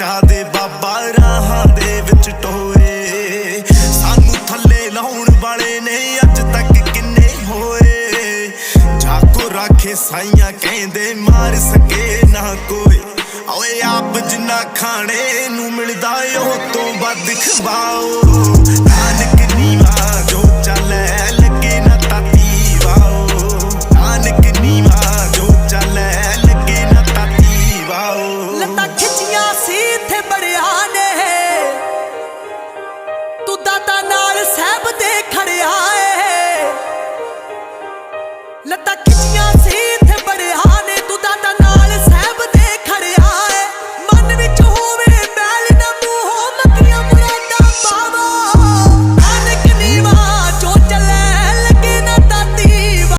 ਚਾਹ ਦੇ ਬਾਬਾ ਰਾਹਾਂ ਦੇ ਵਿੱਚ ਟੋਏ। ਸਾਨੂੰ ਥੱਲੇ ਲਾਉਣ ਵਾਲੇ ਨੇ ਅੱਜ ਤੱਕ ਕਿੰਨੇ ਹੋਏ। ਜਾਕੋ ਰਾਖੇ ਸਾਈਆਂ ਕਹਿੰਦੇ ਮਾਰ ਸਕੇ ਨਾ ਕੋਈ। ਓਏ ਆਪ ਜਿੰਨਾ ਖਾਣੇ ਨੂੰ ਮਿਲਦਾ ਉਹ ਤੋਂ ਵੱਧ ਖਵਾਓ। ਅਸੀਂ ਇੱਥੇ ਬੜਿਆ ਨੇ। ਤੂੰ ਦਾਤਾ ਨਾਲ ਸਹਿਬ ਦੇ ਖੜਿਆ ਏ। ਲੱਤਾਂ ਕਿੰਨੀਆਂ